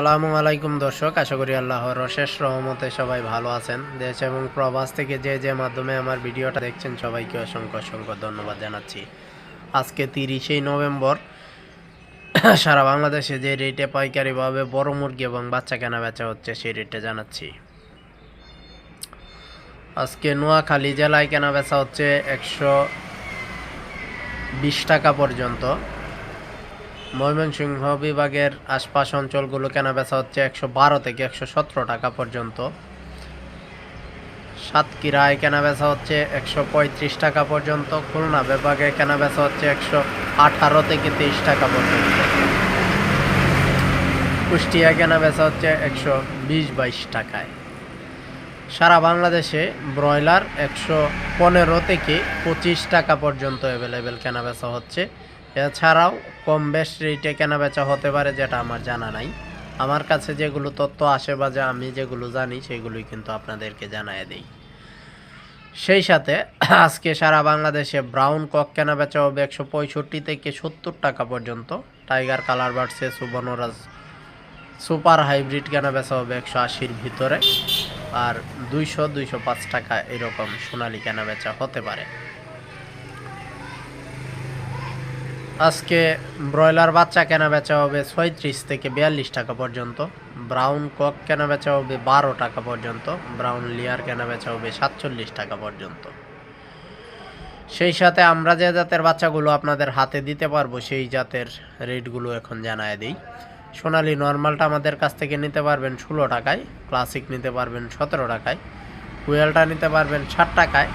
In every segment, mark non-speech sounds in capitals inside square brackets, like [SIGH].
আসসালামু আলাইকুম দর্শক, আশা করি আল্লাহর অশেষ রহমতে সবাই ভালো আছেন। দেশ এবং প্রবাস থেকে যে যে মাধ্যমে আমার ভিডিওটা দেখছেন, সবাইকে অসংখ্য অসংখ্য ধন্যবাদ জানাচ্ছি। আজকে তিরিশেই নভেম্বর, সারা বাংলাদেশে যে রেটে পাইকারিভাবে বড় মুরগি এবং বাচ্চা কেনা বেচা হচ্ছে, সেই রেটে জানাচ্ছি। আজকে নোয়াখালী জেলায় কেনা বেচা হচ্ছে একশো বিশ টাকা পর্যন্ত। ময়মনসিংহ বিভাগের আশপাশ অঞ্চলগুলো কেনা বেচা হচ্ছে একশো বারো থেকে একশো সতেরো টাকা পর্যন্ত। সাতক্ষীরায় কেনা বেচা হচ্ছে একশো পঁয়ত্রিশ টাকা পর্যন্ত। খুলনা বিভাগে কেনা বেচা হচ্ছে একশো আঠারো থেকে তেইশ টাকা পর্যন্ত। কুষ্টিয়া কেনা বেচা হচ্ছে একশো বিশ বাইশ টাকায়। সারা বাংলাদেশে ব্রয়লার একশো পনেরো থেকে পঁচিশ টাকা পর্যন্ত অ্যাভেলেবেল কেনা বেচা হচ্ছে। এছাড়াও কম বেশ রেটে কেনা বেচা হতে পারে যেটা আমার জানা নাই। আমার কাছে যেগুলো তথ্য আসে বা যা আমি যেগুলো জানি, সেগুলোই কিন্তু আপনাদেরকে জানায় দিই। সেই সাথে [CLEARS THROAT] আজকে সারা বাংলাদেশে ব্রাউন কক কেনা বেচা হবে একশো পঁয়ষট্টি থেকে সত্তর টাকা পর্যন্ত। টাইগার কালার বাড়ছে সুবর্ণরাজ সুপার হাইব্রিড কেনা বেচা হবে একশো আশির ভিতরে। আর দুইশো দুইশো পাঁচ টাকা এরকম সোনালি কেনা বেচা হতে পারে। আজকে ব্রয়লার বাচ্চা কেনা বেচা হবে ছয়ত্রিশ থেকে বিয়াল্লিশ টাকা পর্যন্ত ব্রাউন কক কেনা বেচা হবে বারো টাকা পর্যন্ত ব্রাউন লিয়ার কেনা বেচা হবে সাতচল্লিশ টাকা পর্যন্ত। সেই সাথে আমরা যে জাতের বাচ্চাগুলো আপনাদের হাতে দিতে পারব, সেই জাতের রেটগুলো এখন জানায় দিই। সোনালি নর্মালটা আমাদের কাছ থেকে নিতে পারবেন ষোলো টাকায় ক্লাসিক নিতে পারবেন সতেরো টাকায়, কুয়েলটা নিতে পারবেন ষাট টাকায়,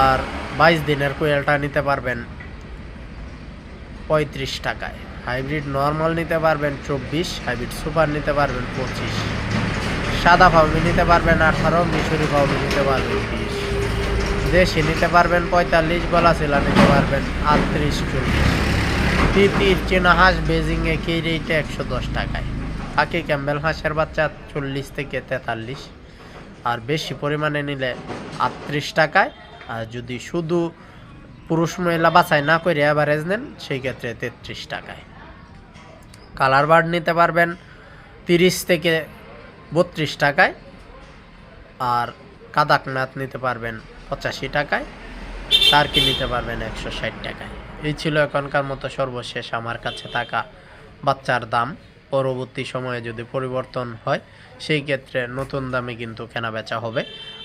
আর বাইশ দিনের কুয়েলটা নিতে পারবেন পঁয়ত্রিশ টাকায়। হাইব্রিড নর্মাল নিতে পারবেন চব্বিশ, হাইব্রিড সুপার নিতে পারবেন পঁচিশ। সাদা ফাউমি নিতে পারবেন আঠারো, মিশরি ফাউমি নিতে পারবেন বিশ। দেশি নিতে পারবেন পঁয়তাল্লিশ গলা শিলা নিতে পারবেন আটত্রিশ, চল্লিশ। তিতির চীনা হাঁস বেজিংয়ে একই রেটে একশো দশ টাকায়? বাকি ক্যাম্বেল হাঁসের বাচ্চা চল্লিশ থেকে তেতাল্লিশ। আর বেশি পরিমাণে নিলে আটত্রিশ টাকায়। আর যদি শুধু পুরুষ মহিলা বাছাই না করে অ্যাভারেজ নেন, সেই ক্ষেত্রে তেত্রিশ টাকায়। কালার বার্ড নিতে পারবেন তিরিশ থেকে বত্রিশ টাকায়, আর কাদাকনাথ নিতে পারবেন পঁচাশি টাকায় টার্কি নিতে পারবেন একশো ষাট টাকায়। এই ছিল এখনকার মতো সর্বশেষ আমার কাছে থাকা বাচ্চার দাম। পরবর্তী সময়ে যদি পরিবর্তন হয়, সেই ক্ষেত্রে নতুন দামে কিন্তু কেনা বেচা হবে।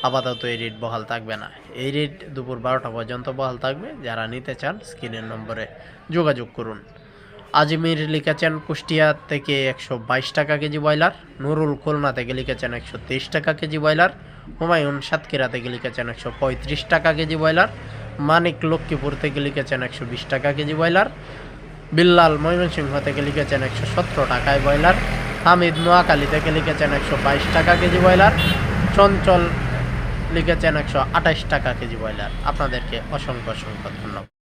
আপাতত এই রেট বহাল থাকবে না। এই রেট দুপুর বারোটা পর্যন্ত বহাল থাকবে। যারা নিতে চান, স্ক্রিনের নম্বরে যোগাযোগ করুন। আজমির লিখেছেন, কুষ্টিয়া থেকে একশো বাইশ টাকা কেজি ব্রয়লার, নুরুল খুলনা থেকে লিখেছেন একশো তেইশ টাকা কেজি ব্রয়লার, হুমায়ুন সাতক্ষীরা থেকে লিখেছেন একশো পঁয়ত্রিশ টাকা কেজি ব্রয়লার, মানিক লক্ষ্মীপুর থেকে লিখেছেন একশো বিশ টাকা কেজি ব্রয়লার বিল্লাল ময়মনসিংহ থেকে লিখেছেন একশো সতেরো টাকায় ব্রয়লার। হামিদ নোয়াখালী থেকে লিখেছেন একশো বাইশ টাকা কেজি ব্রয়লার। চঞ্চল লিখেছেন একশো আঠাশ টাকা কেজি ব্রয়লার। আপনাদেরকে অসংখ্য অসংখ্য ধন্যবাদ।